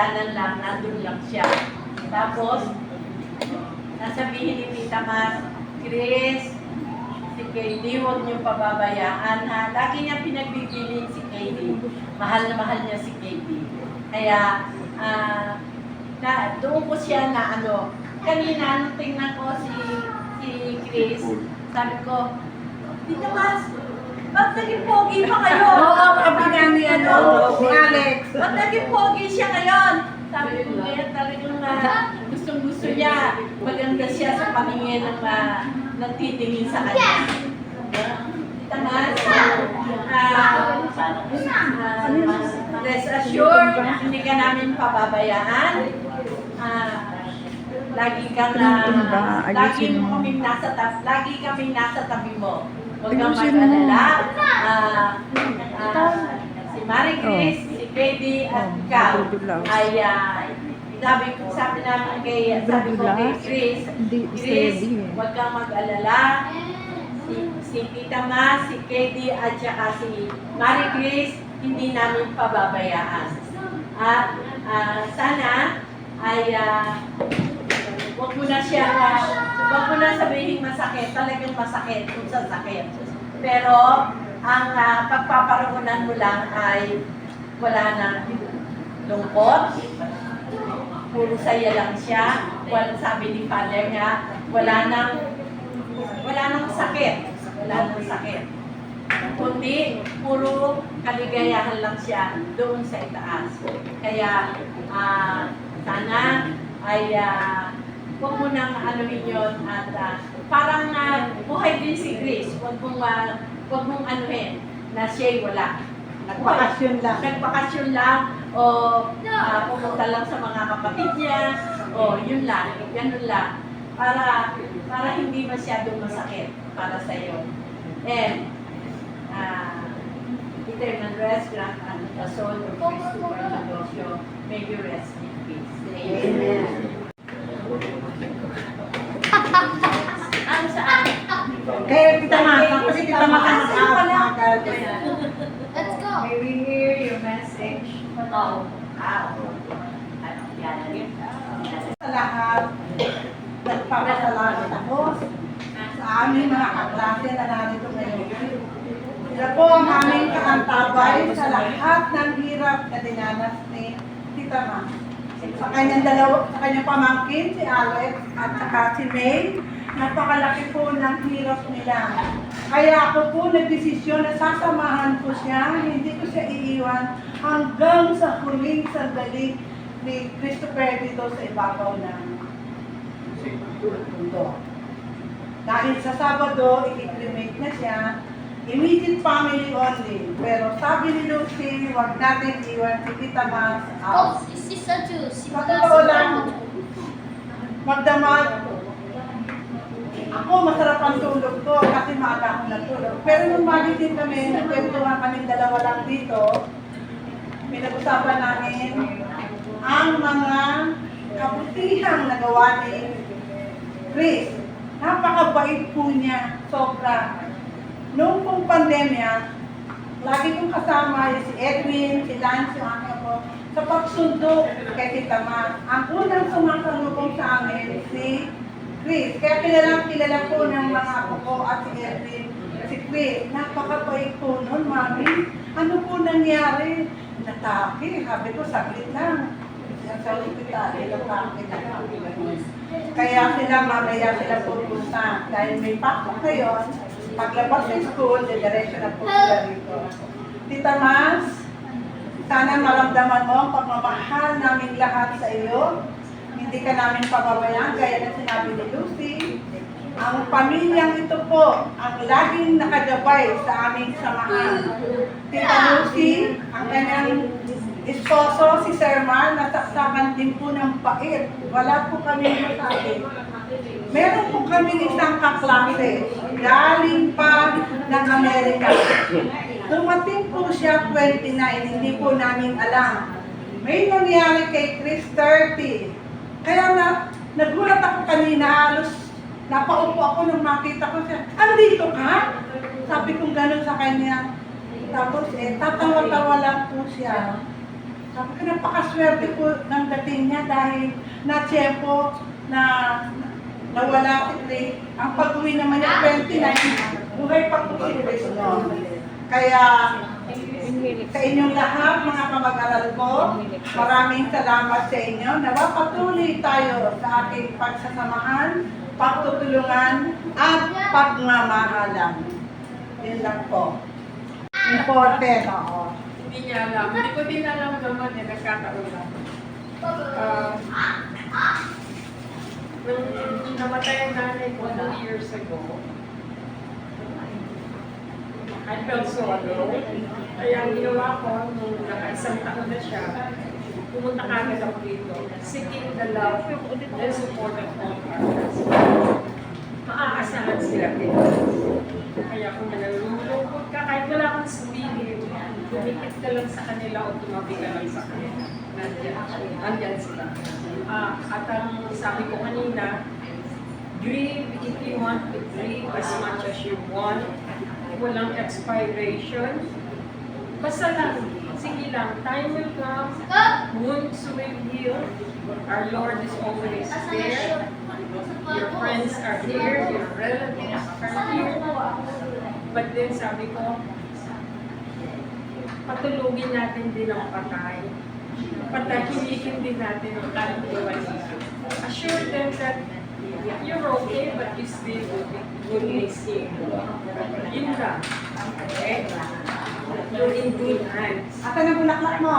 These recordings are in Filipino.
hagdanan lang, nandun lang siya. Tapos, nasabihin ni Tita Mas, Chris, si Katie, huwag niyong pababayaan ha. Lagi niya pinagbibilin si Katie. Mahal na mahal niya si Katie. Kaya, ah, na, doon ko siya na ano, kanina nung tingnan ko si, si Chris, sabi ko, Tita Mas, ba't naging pogi pa kayo? Oo, nga ni ano, si Alex. Ba't naging pogi siya ngayon? Sabi ko, kaya talagang uh, gustong gusto niya. Maganda siya sa paningin ng uh, nagtitingin sa kanya. Tita Mas, ah, ah, rest assured, hindi ka namin pababayaan. Ah, lagi kang na, lagi mo kaming nasa tabi, lagi kaming nasa tabi mo. Huwag kang mag-alala. Ah, ah, si Marie Chris, Katie, at ikaw ay ah, sabi ko, sabi namin kay, sabi ko kay Chris, Chris, huwag kang mag-alala. Si, si Tita Ma, si Katie, at saka si Marie Chris, hindi namin pababayaan. At ah, sana ay ah, Huwag mo na siya, uh, huwag mo na sabihin masakit, talagang masakit kung sa sakit. Pero, ang uh, pagpaparangunan mo lang ay wala nang lungkot, puro saya lang siya, wala, sabi ni Father niya, wala nang, wala nang sakit, wala nang sakit. Kundi, puro kaligayahan lang siya doon sa itaas. Kaya, ah, sana ay ah, huwag mo nang anuhin yun at ah, parang na buhay din si Chris. Huwag mong, ah, huwag mong anuhin na siya'y wala. Nagbakasyon lang. Nagbakasyon lang o ah, pumunta lang sa mga kapatid niya o yun lang, ganun lang. Para, para hindi masyadong masakit para sa iyo. And, ah, eternal rest, grant unto the soul of Christopher Negosyo. May you rest in peace. Amen. Ano Oh. Ah, ano, yan. Sa lahat, nagpapasalamat ako sa aming mga kaklase na narito ngayon. Sila po ang aming kaantabay sa lahat ng hirap na dinanas ni Tita Ma. Sa kanyang dalawa, sa kanyang pamangkin, si Alex, at saka si May, napakalaki po ng hirap nila. Kaya ako po nagdesisyon na sasamahan ko siya, hindi ko siya iiwan hanggang sa huling sandali ni Christopher dito sa ibabaw ng mundo. Dahil sa Sabado, i-cremate na siya, immediate family only. Pero sabi ni Lucy, huwag natin iwan si Tita Mas Oh, out. si Sister Ju. Si magdamag, ako masarap ang tulog ko kasi maaga ako natulog. Pero nung mali din kami, nagkwentuhan kami dalawa lang dito, pinag-usapan namin ang mga kabutihang nagawa ni Chris. Napakabait po niya, sobra. Noong pong pandemya, lagi kong kasama si Edwin, si Lance, yung aking ako, sa pagsundo kay Tita Ma. Ang unang sumasalubong sa amin, si Chris. Kaya kilala, kilala po ng mga ko at si Edwin, si Chris. Napakabait po nun, Mami. Ano po nangyari? Natake. Sabi ko, saglit lang. Sa ospital, natake na Kaya sila mamaya sila pupunta. Dahil may pasok ngayon, paglabas ng school, didiretso na po sila rito. Tita Mas, sana maramdaman mo ang pagmamahal naming lahat sa iyo. Hindi ka namin pababayaan, gaya ng sinabi ni Lucy. Ang pamilyang ito po ang laging nakagabay sa aming samahan. Tita Lucy, ang kanyang esposo, si Sir Mar, nasaksakan din po ng pait. Wala po kami masabi. Meron po kami isang kaklase, galing pa ng Amerika. Dumating po siya 29, hindi po namin alam. May nangyari kay Chris 30. Kaya na, nagulat ako kanina, halos napaupo ako nung makita ko siya. Andito ka? Sabi kong gano'n sa kanya. Tapos eh, tatawa-tawa lang po siya. Sabi ko, napakaswerte po ng dating niya dahil na-tsempo na nawala si Grace. Ang pag-uwi naman niya 29, buhay pa po si noon. Kaya sa inyong lahat, mga kamag-aral ko, maraming salamat sa inyo. Napapatuloy tayo sa ating pagsasamahan, pagtutulungan, at pagmamahalan. Yun lang po. Important, oo. Hindi niya alam. Hindi ko din alam naman eh, nagkataon lang. Ah, nung namatay ang nanay ko two years ago, I felt so alone. Kaya ang ginawa ko, nung naka-isang taon na siya, pumunta kagad ako dito, seeking the love and support of all partners. Maaasahan sila dito. Kaya kung nalulungkot ka, kahit wala kang sabihin, lumikit ka lang sa kanila o tumabi ka lang sa kanila. Nandiyan, nandiyan sila. Ah, at ang sabi ko kanina, grieve if you want to grieve as much as you want. Walang expiration. Basta lang, sige lang, time will come, wounds will heal. Our Lord is always there. Your friends are here, your relatives are here. But then sabi ko, patulugin natin din ang patay. Patahimikin din natin ang kaluluwan nila. Assure them that you're okay, but you still will miss him. Yun lang. Okay? You're in good hands. Ate na bulaklak mo?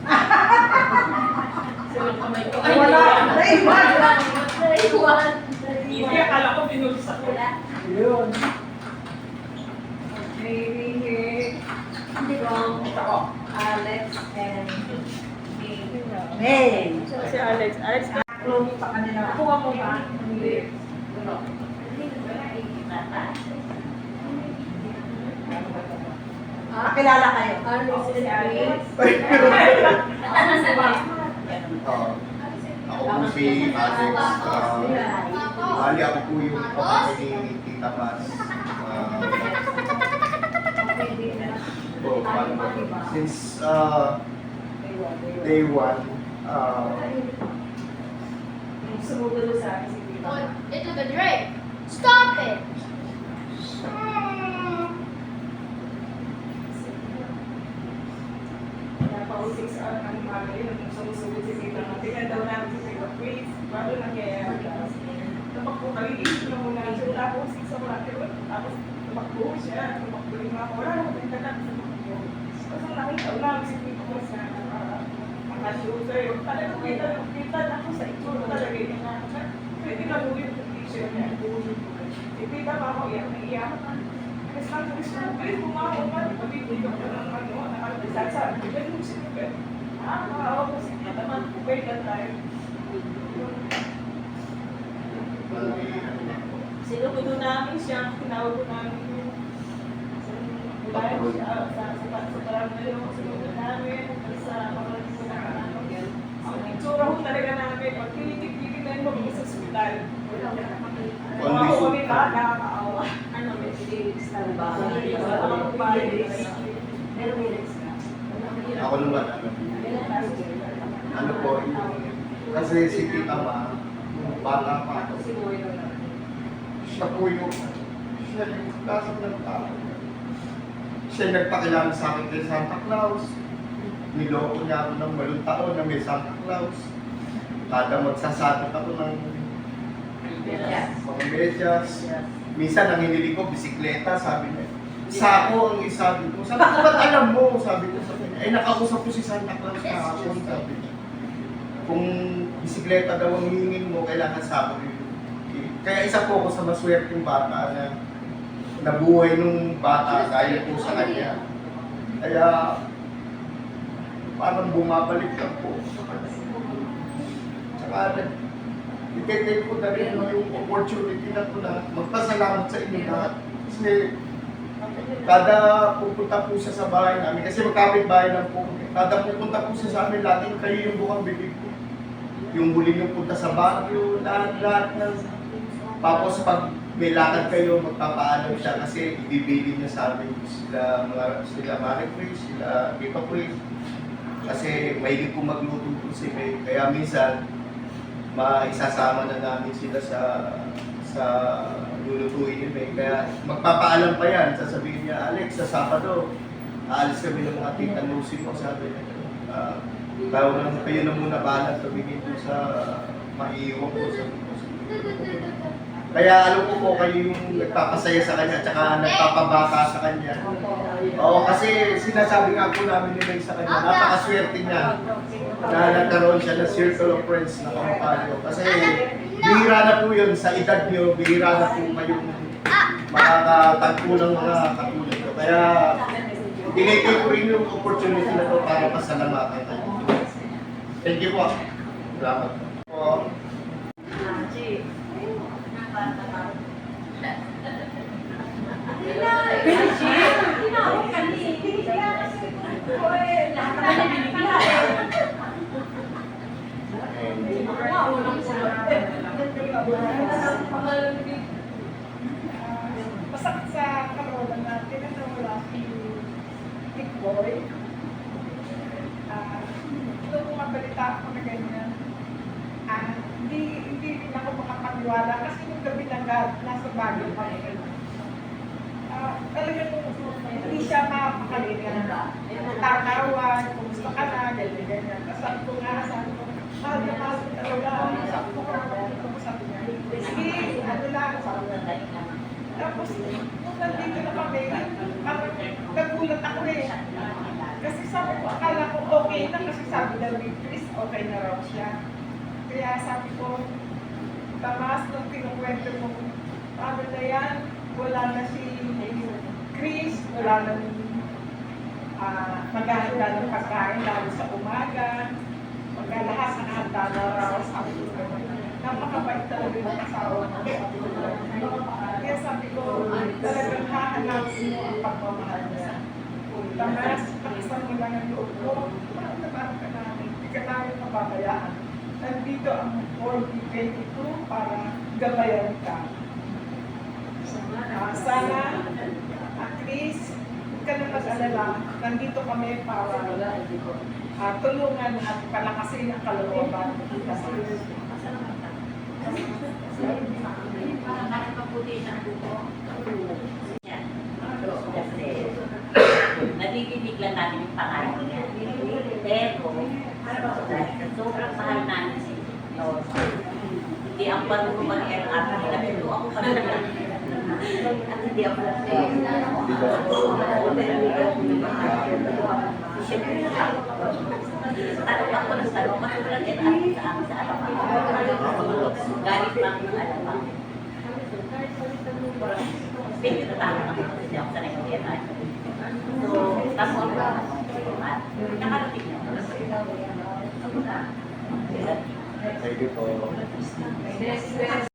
Sunod kamay ko. Ay, Wala. Naiwan. Naiwan. Hindi, akala ko binulsa ko. Yun. Okay, From Alex and May. Si Alex. Alex, Close pa kanila. kuha mo ba? Hindi. Pakilala kayo. Alex and Grace. Ah, ako po si Alex. Uh, bali ako po yung kapatid ni Tita Paz. Ah, ito? Since ah, day one, ah, Sumugulo sa akin si Tita. Ito the Drake. Stop it. Napausik sa ang umaga yun, nung sumusunod si Tita kaya daw namin si Tita Grace, bago nangyayari. Tumakbo kami, na muna siya, napausik sa mga tiro, tapos tumakbo siya, tumakbo yung mga sa tumakbo. Tapos nakita namin si Tita Grace na uh, mga shooter, talagang kita, kita na ako sa itsura talaga yun na, pwede na mo yung t-shirt niya, si Tita pa ako, iyak na iyak. Kasi sabi ko, Grace, bumako ka, pabibigyan ko ng ano, nakalimutan sa akin, ganun mo siya ka. Ah, maawa ko si Tita, man, pwede ka tayo. Sinukudo namin siya, tinawag ko namin yung sa sa sa barangay yung sinukudo namin sa pagkakas ko na ano. Ang itsura ko talaga namin, pag tinitig-tigil na yung sa ospital. Mga Only ko soup. nila, nakakaawa. Ano, may lyrics na ba? Ang lyrics. Na. ako naman, ano, ano po, yung, kasi si Tita Ma, bata pa ako, siya po yung, siya yung klaseng ng tao. Siya yung nagpakilala sa akin kay Santa Claus. Niloko niya ako ng walong taon na may Santa Claus. Kada magsasabit ako ng mga medyas. Minsan ang hinili ko, bisikleta, sabi niya. Sako ang isabi ko. Sabi ko, ba't alam mo? Sabi ko sa kanya. Eh, nakausap ko si Santa Claus kahapon, sabi niya. Kung bisikleta daw ang hingin mo, kailangan sako yun. Kaya isa po ako sa maswerteng bata na nabuhay nung bata dahil po sa kanya. Kaya parang bumabalik lang po sa kanya. Tsaka i-take ko na rin yung opportunity na po na magpasalamat sa inyo lahat. Kasi kada pupunta po siya sa bahay namin, kasi magkapit bahay lang po. Kada pupunta po siya sa amin, laging kayo yung bukang bibig ko. Yung huli yung punta sa Baguio, lahat-lahat ng... Tapos pag may lakad kayo, magpapaalam siya kasi ibibili niya sa amin sila, mga, sila Mari Chris, sila Tita Chris. Kasi mahilig po magluto po si May. Kaya minsan, maisasama na namin sila sa sa lulutuin ni May. Kaya magpapaalam pa yan. Sasabihin niya, Alex, sa Sabado, aalis kami ng mga tita Lucy mo. Sabi niya, uh, tayo na kayo na muna bahala tumingin po sa maiiwan po sa kaya alam ko po kayo yung nagpapasaya sa kanya at saka nagpapabata sa kanya. Oo, kasi sinasabi nga po namin ni May sa kanya, napakaswerte niya na nagkaroon siya ng circle of friends na kamukha niyo. Kasi bihira na po yun sa edad niyo, bihira na po kayong makakatagpo ng mga katulad ko. Kaya tinitake ko rin yung opportunity na to para pasalamatan kayo. Thank you po. Salamat po. Benji, tinawag ka ni. Oy, lahat naman na binibigay. Wow, walang Masakit sa karoon natin na nawala si Big Boy. Ah, nung mabalita ako na ganyan, ah, hindi, hindi rin ako makapaniwala kasi yung gabi na ga- nasa Baguio pa rin. Ah, talagang hindi siya mapakalimutan na. Tatawa, kumusta ka na, ganyan, ganyan. Tapos sabi ko nga, sabi ko, mahal na mahal ko talaga. Sabi ko, sabi niya, sige, ano lang, sabi niya. Tapos, nung nandito na kami, parang nagulat ako eh. Kasi sabi ko, akala ko okay na kasi sabi daw ni Chris, okay na raw siya. Kaya sabi ko, tamas nung kinukwento mo, paano na yan, wala na si Chris, wala na uh, maghahanda ng pagkain lalo sa umaga. Pagka lahat nakahanda na raw, ko, napakabait talaga yung asawa ko, kaya sabi ko, talagang hahanapin mo ang pagmamahal niya. Tamas, pakisan mo lang ang loob mo. Parang naman ka namin, hindi ka namin mababayaan. Nandito ang 4022 para gabayan ka. Ah, sana, at least, huwag ka na mag-alala. Nandito kami para ah, tulungan at palakasin ang kalooban. Parang nakakaputi ng buko. Yan. Kasi, nadidinig lang namin yung pangalan niya. Pero, dahil sa sobrang mahal namin si Lord, hindi ang panunong mag-LR na hinabilu ako rin. At hindi ako tanong ako ng tanong, matulang LR sa akin sa araw-araw. Galit lang yung alam na tama ako kasi ako sanay ng LR. So, tapos ako nakarating na. Thank you po.